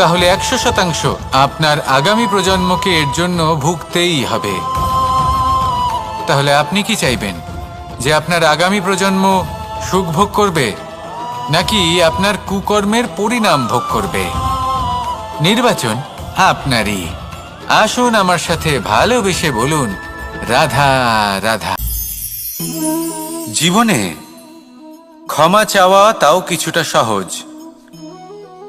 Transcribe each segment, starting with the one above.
তাহলে একশো শতাংশ আপনার আগামী প্রজন্মকে এর জন্য ভুগতেই হবে। তাহলে আপনি কি চাইবেন? যে আপনার আগামী প্রজন্ম সুখ ভোগ করবে, নাকি আপনার কুকর্মের পরিণাম ভোগ করবে? নির্বাচন আপনারই। আসুন আমার সাথে ভালোবেসে বলুন, রাধা রাধা। জীবনে ক্ষমা চাওয়া তাও কিছুটা সহজ।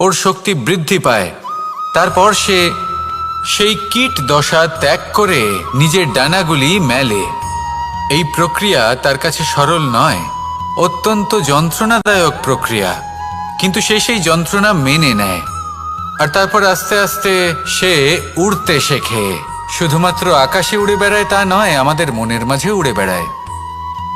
ওর শক্তি বৃদ্ধি পায়। তারপর সে সেই কীট দশা ত্যাগ করে নিজের ডানাগুলি মেলে। এই প্রক্রিয়া তার কাছে সরল নয়, অত্যন্ত যন্ত্রণাদায়ক প্রক্রিয়া, কিন্তু সে সেই যন্ত্রণা মেনে নেয়। আর তারপর আস্তে আস্তে সে উড়তে শেখে। শুধুমাত্র আকাশে উড়ে বেড়ায় তা নয়, আমাদের মনের মাঝে উড়ে বেড়ায়।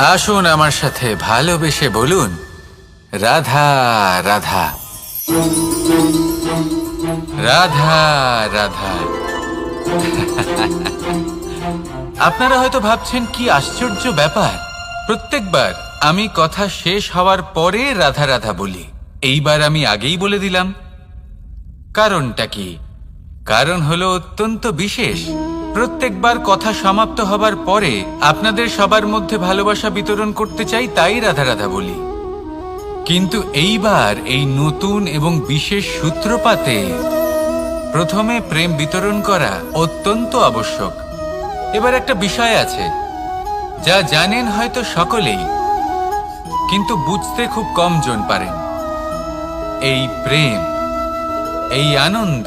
আসুন আমার সাথে ভালোবেসে বলুন, রাধা রাধা। রাধা রাধা। আপনারা হয়তো ভাবছেন, কি আশ্চর্য ব্যাপার। প্রত্যেকবার আমি কথা শেষ হওয়ার পরে রাধা রাধা বলি। এইবার আমি আগেই বলে দিলাম। কারণটা কি? কারণ হলো অত্যন্ত বিশেষ। প্রত্যেকবার কথা সমাপ্ত হবার পরে আপনাদের সবার মধ্যে ভালোবাসা বিতরণ করতে চাই তাই রাধা রাধা বলি। কিন্তু এইবার এই নতুন এবং বিশেষ সূত্রপাতে প্রথমে প্রেম বিতরণ করা অত্যন্ত আবশ্যক। এবার একটা বিষয় আছে, যা জানেন হয়তো সকলেই, কিন্তু বুঝতে খুব কম জন পারেন। এই প্রেম, এই আনন্দ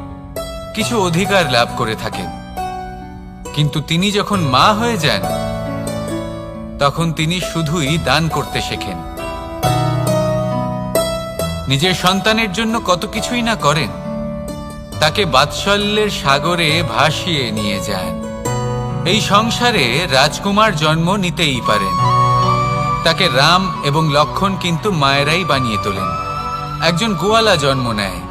কিছু অধিকার লাভ করে থাকেন। কিন্তু তিনি যখন মা হয়ে যান, তখন তিনি শুধুই দান করতে শেখেন। নিজের সন্তানের জন্য কত কিছুই না করেন, তাকে বাৎসল্যের সাগরে ভাসিয়ে নিয়ে যান। এই সংসারে রাজকুমার জন্ম নিতেই পারেন। তাকে রাম এবং লক্ষণ কিন্তু মায়েরাই বানিয়ে তোলেন। একজন গোয়ালা জন্ম নেয়।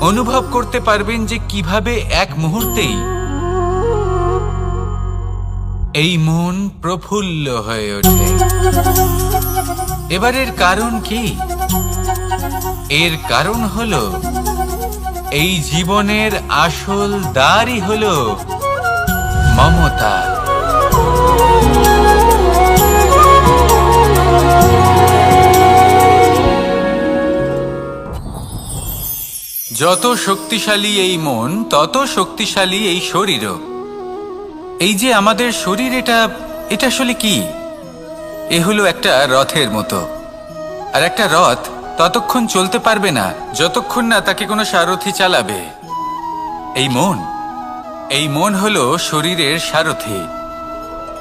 অনুভব করতে পারবেন যে কীভাবে এক মুহূর্তেই এই মন প্রফুল্ল হয়ে ওঠে। এবারের কারণ কি? এর কারণ হল, এই জীবনের আসল দ্বারই হল মমতা। যত শক্তিশালী এই মন, তত শক্তিশালী এই শরীরও। এই যে আমাদের শরীর, এটা এটা আসলে কি? এ হলো একটা রথের মতো। আর একটা রথ ততক্ষণ চলতে পারবে না, যতক্ষণ না তাকে কোনো সারথি চালাবে। এই মন এই মন হলো শরীরের সারথি।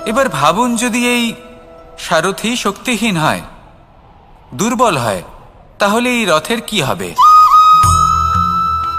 এবার ভাবুন যদি এই সারথি শক্তিহীন হয়, দুর্বল হয়, তাহলে এই রথের কি হবে?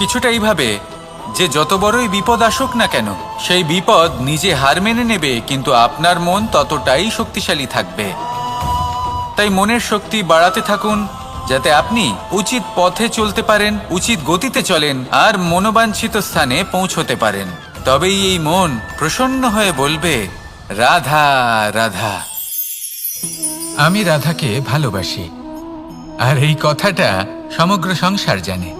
কিছুটা এইভাবে যে যত বড়ই বিপদ আসুক না কেন, সেই বিপদ নিজে হার মেনে নেবে, কিন্তু আপনার মন ততটাই শক্তিশালী থাকবে। তাই মনের শক্তি বাড়াতে থাকুন, যাতে আপনি উচিত পথে চলতে পারেন, উচিত গতিতে চলেন, আর মনোবাঞ্ছিত স্থানে পৌঁছতে পারেন। তবেই এই মন প্রসন্ন হয়ে বলবে, রাধা রাধা। আমি রাধাকে ভালোবাসি, আর এই কথাটা সমগ্র সংসার জানে।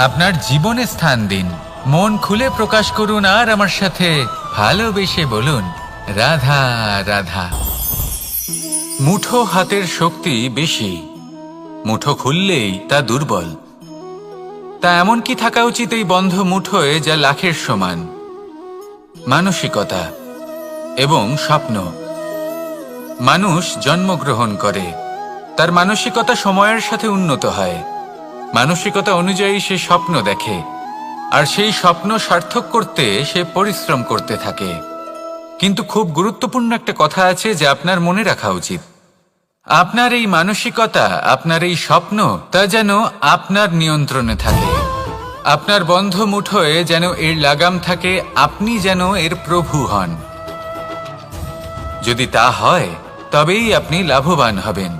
আপনার জীবনে স্থান দিন। মন খুলে প্রকাশ করুন আর আমার সাথে ভালোবেসে বলুন, রাধা রাধা। মুঠো হাতের শক্তি বেশি, মুঠো খুললেই তা দুর্বল। তা এমন কি থাকা উচিত এই বন্ধ মুঠোয় যা লাখের সমান? মানসিকতা এবং স্বপ্ন। মানুষ জন্মগ্রহণ করে, তার মানসিকতা সময়ের সাথে উন্নত হয়। মানসিকতা অনুযায়ী সে স্বপ্ন দেখে, আর সেই স্বপ্ন সার্থক করতে সে পরিশ্রম করতে থাকে। কিন্তু খুব গুরুত্বপূর্ণ একটা কথা আছে যে আপনার মনে রাখা উচিত। আপনার এই মানসিকতা, আপনার এই স্বপ্ন, তা যেন আপনার নিয়ন্ত্রণে থাকে। আপনার বন্ধ মুঠোয় যেন এর লাগাম থাকে, আপনি যেন এর প্রভু হন। যদি তা হয়, তবেই আপনি লাভবান হবেন।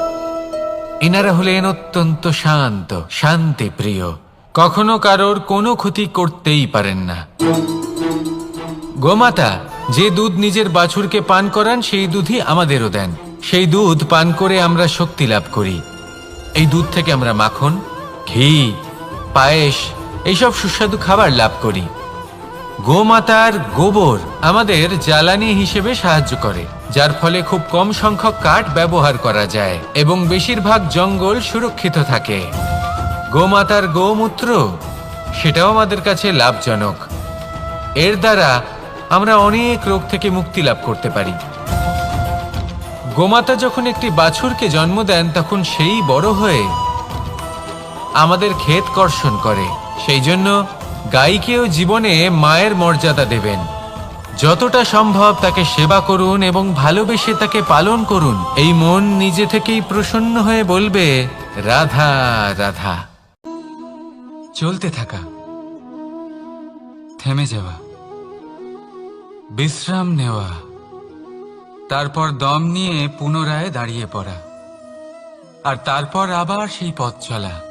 এনারা হলেন অত্যন্ত শান্ত, শান্তি প্রিয়। কখনো কারোর কোনো ক্ষতি করতেই পারেন না। গোমাতা, যে দুধ নিজের বাছুরকে পান করান, সেই দুধই আমাদেরও দেন। সেই দুধ পান করে আমরা শক্তি লাভ করি। এই দুধ থেকে আমরা মাখন, ঘি, পায়েস, এইসব সুস্বাদু খাবার লাভ করি। গোমাতার গোবর আমাদের জ্বালানি হিসেবে সাহায্য করে, যার ফলে খুব কম সংখ্যক কাঠ ব্যবহার করা যায় এবং বেশিরভাগ জঙ্গল সুরক্ষিত থাকে। গোমাতার গোমূত্র, সেটাও আমাদের কাছে লাভজনক। এর দ্বারা আমরা অনেক রোগ থেকে মুক্তি লাভ করতে পারি। গোমাতা যখন একটি বাছুরকে জন্ম দেন, তখন সেই বড় হয়ে আমাদের ক্ষেত কর্ষণ করে। সেই জন্য গাইকেও জীবনে মায়ের মর্যাদা দেবেন। যতটা সম্ভব তাকে সেবা করুন এবং ভালোবেসে তাকে পালন করুন। এই মন নিজে থেকেই প্রসন্ন হয়ে বলবে, রাধা রাধা। চলতে থাকা। থেমে যাওয়া। বিশ্রাম নেওয়া। তারপর দম নিয়ে পুনরায় দাঁড়িয়ে পড়া। আর তারপর আবার সেই পথ চলা।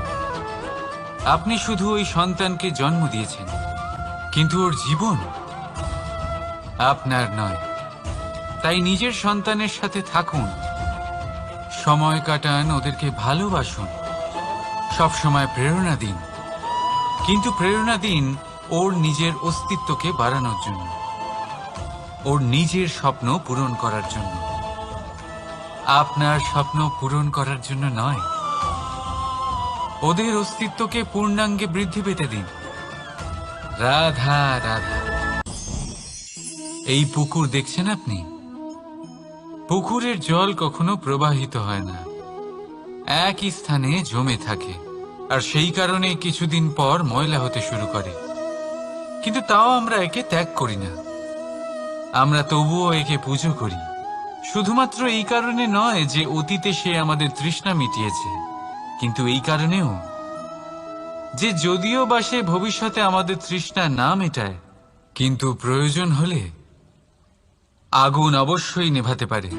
আপনি শুধু ওই সন্তানকে জন্ম দিয়েছেন, কিন্তু ওর জীবন আপনার নয়। তাই নিজের সন্তানের সাথে থাকুন, সময় কাটান, ওদেরকে ভালোবাসুন সব সময় প্রেরণা দিন। কিন্তু প্রেরণা দিন ওর নিজের অস্তিত্বকে বাড়ানোর জন্য, ওর নিজের স্বপ্ন পূরণ করার জন্য। আপনার স্বপ্ন পূরণ করার জন্য নয়। ওদের অস্তিত্বকে পূর্ণাঙ্গে বৃদ্ধি পেতে দিন। রাধা রাধা। এই পুকুর দেখছেন আপনি? পুকুরের জল কখনো প্রবাহিত হয় না। একই স্থানে জমে থাকে। আর সেই কারণে কিছুদিন পর ময়লা হতে শুরু করে। কিন্তু তাও আমরা একে ত্যাগ করি না। আমরা তবুও একে পুজো করি। শুধুমাত্র এই কারণে নয় যে অতীতে সে আমাদের তৃষ্ণা মিটিয়েছে। কিন্তু এই কারণেও যে যদিও বা সে ভবিষ্যতে আমাদের তৃষ্ণা না মেটায় কিন্তু প্রয়োজন হলে আগুন অবশ্যই নেভাতে পারে।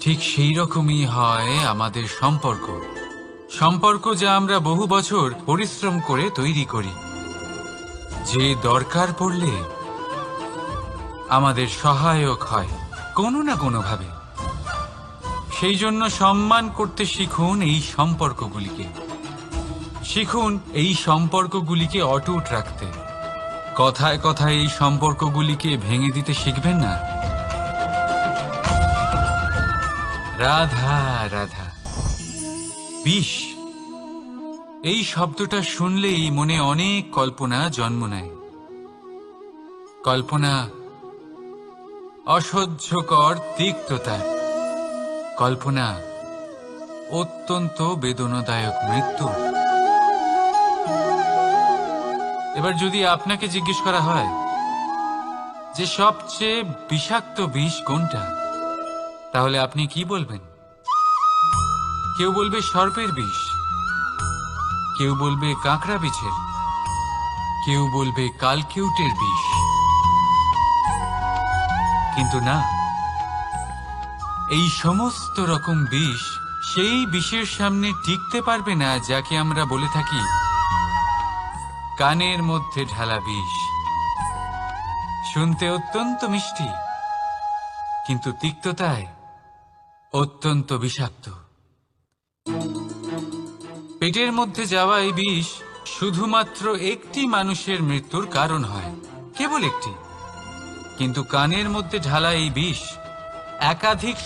ঠিক সেই রকমই হয় আমাদের সম্পর্ক। সম্পর্ক যা আমরা বহু বছর পরিশ্রম করে তৈরি করি। যে দরকার পড়লে আমাদের সহায়ক হয়, কোনো না কোনোভাবে। সেই জন্য সম্মান করতে শিখুন এই সম্পর্কগুলিকে। শিখুন এই সম্পর্কগুলিকে অটুট রাখতে। কথায় কথায় এই সম্পর্কগুলিকে ভেঙে দিতে শিখবেন না? রাধা রাধা। বিষ। এই শব্দটা শুনলেই মনে অনেক কল্পনা জন্ম নেয়। কল্পনা অসহ্যকর তিক্ততা। কল্পনা, অত্যন্ত বেদনাদায়ক মৃত্যু। এবার যদি আপনাকে জিজ্ঞেস করা হয়, যে সবচেয়ে বিষাক্ত বিষ কোনটা? তাহলে আপনি কি বলবেন? কেউ বলবে সর্পের বিষ, কেউ বলবে কাঁকড়া বিছের কেউ বলবে কালকিউটের বিষ। কিন্তু না এই সমস্ত রকম বিষ সেই বিষের সামনে টিকতে পারবে না যাকে আমরা বলে থাকি। কানের মধ্যে ঢালা বিষ। শুনতে অত্যন্ত মিষ্টি, কিন্তু তিক্ততায় অত্যন্ত বিষাক্ত। পেটের মধ্যে যাওয়া এই বিষ শুধুমাত্র একটি মানুষের মৃত্যুর কারণ হয়, কেবল একটি। কিন্তু কানের মধ্যে ঢালা এই বিষ একাধিক